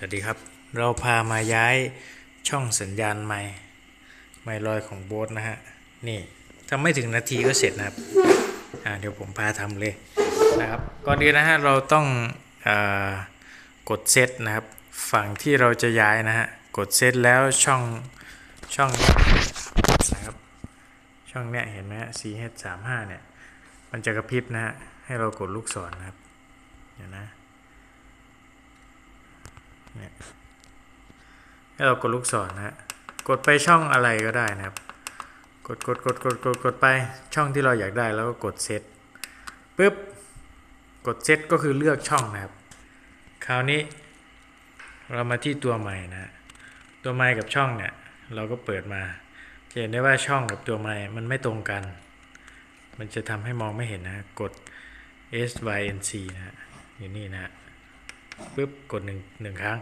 สวัสดีครับ เราพามาย้ายช่องสัญญาณไม้ไม้ลอยของโบ๊ทนะฮะ นี่ทำไม่ถึงนาทีก็เสร็จนะครับ อ่าเดี๋ยวผมพาทำเลยนะครับ ก่อนอื่นนะฮะเราต้องอกดเซตนะครับ ฝั่งที่เราจะย้ายนะฮะ กดเซตแล้วช่องช่องเนี้ยนะครับ ช่องเนี้ยเห็นไหมฮะ CH 3 5 เนี่ย มันจะกระพริบนะฮะ ให้เรากดลูกศรนะครับ เดี๋ยวนะ เนี่ยให้เรากดลูกศรนะฮะกดไปช่องอะไรก็ได้นะครับ กดกดกดกดกดกดไปช่องที่เราอยากได้แล้วก็กดเซตปึ๊บกดเซตก็คือเลือกช่องนะครับ คราวนี้ เรามาที่ตัวใหม่นะตัวไม้กับช่องเนี่ยเราก็เปิดมาจะเห็นได้ว่าช่องกับตัวไม้มันไม่ตรงกัน มันจะทำให้มองไม่เห็นนะฮะกด S Y N C นะฮะอยู่นี่นะฮะ ปุ๊บกดหนึ่งหนึ่งครั้ง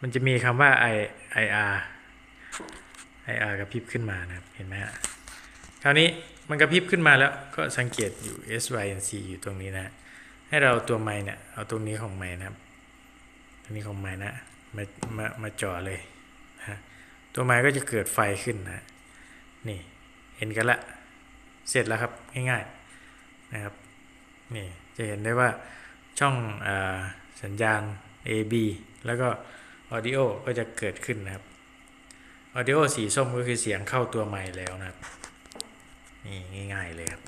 มันจะมีคำว่า i i r i r กระพริบขึ้นมานะครับ เห็นไหมฮะคราวนี้มันกระพริบขึ้นมาแล้วก็สังเกตอยู่ s y n c อยู่ตรงนี้นะ ให้เราเอาตัวไม้เนี่ยเอาตรงนี้ของไม้นะครับตรงนี้ของไม้นะมามามาจ่อเลยนะฮะตัวไม้ก็จะเกิดไฟขึ้นนะนี่เห็นกันละเสร็จแล้วครับง่ายๆนะครับนี่จะเห็นได้ว่า ช่องอสัญญาณ AB แล้วก็ Audio ก็จะเกิดขึ้นนะครับ Audio สีส้มก็คือเสียงเข้าตัวใหม่แล้วนะครับ นี่ง่ายๆเลยครับ